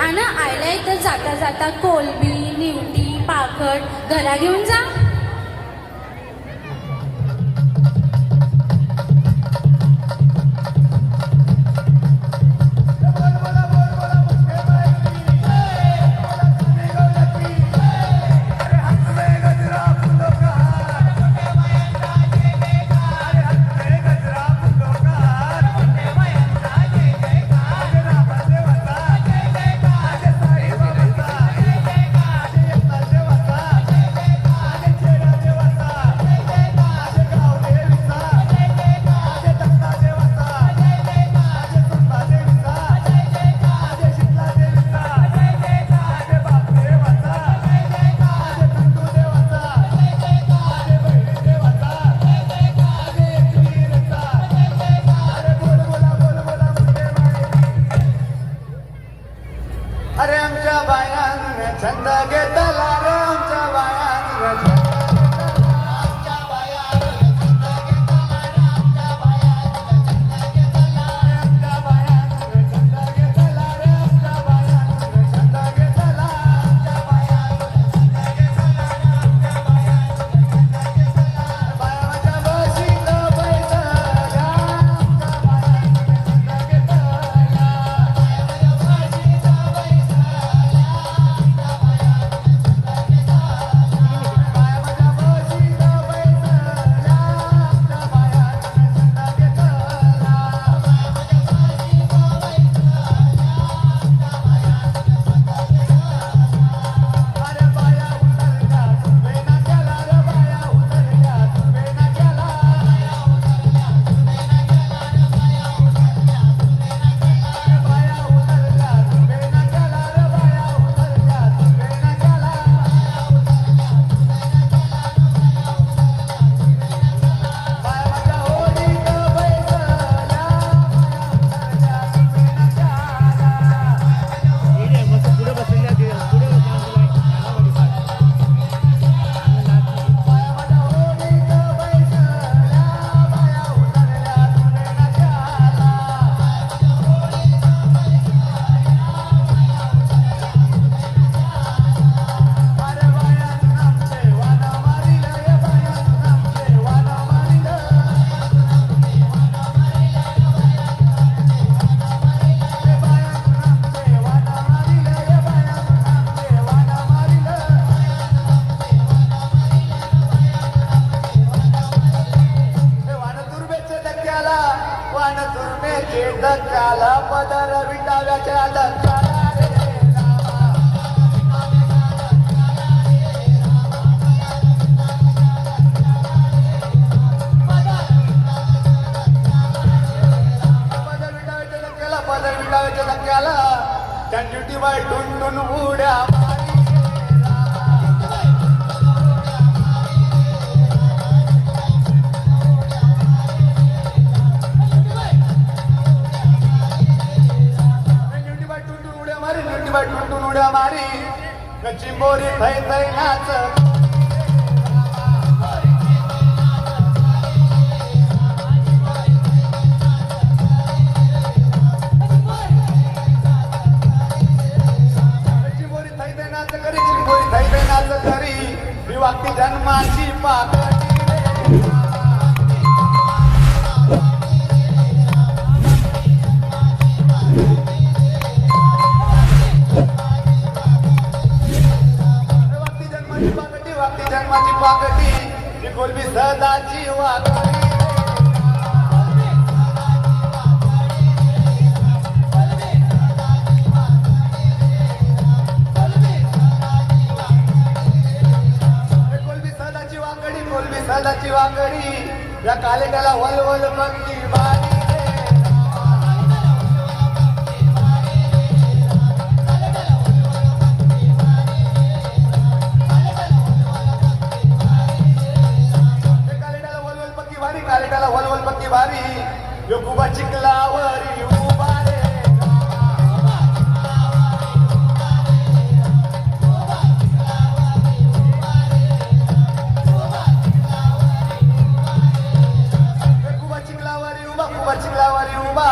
आणि आयला इथं जाता जाता कोलबी निवटी पाखड घरा घेऊन जा. छंद घेतला रामच्या आमच्या वानतुर्मेचे पदर विटाव्याच्या धक्क्याला पदर पदर विटाव्याच्या धक्क्याला त्या ड्युटी बाय टुन टुन उड्या पोरी थै थै नाच. जन्माची पाकटी वागती पाकटी. ही गोलबी सदाची वाकडी कोलबी सदाची वाकडी सदाची वाकडी या कालेट्याला वल वल बघती बारी. बारी योगुबा चिखलावर युबा रे योगुबा चिखलावर युबा कुबा चिखलावर युबा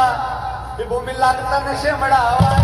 हे भूमी लागताना शेमडावा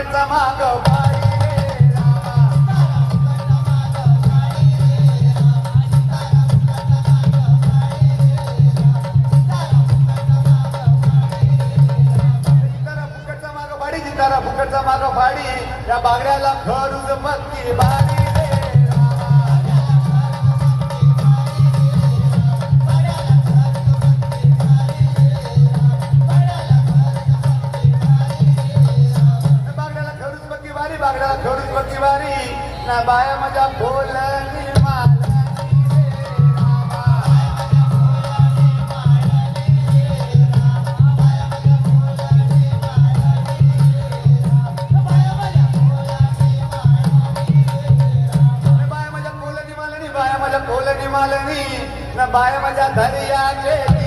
शेवटचा माग पाय फुकटचा माग भाडी या बागड्याला खर उजमत की बाडी बारी बागडा खडून होती बारी ना बाया मजा बोलली बाया माझ्या धरियाचे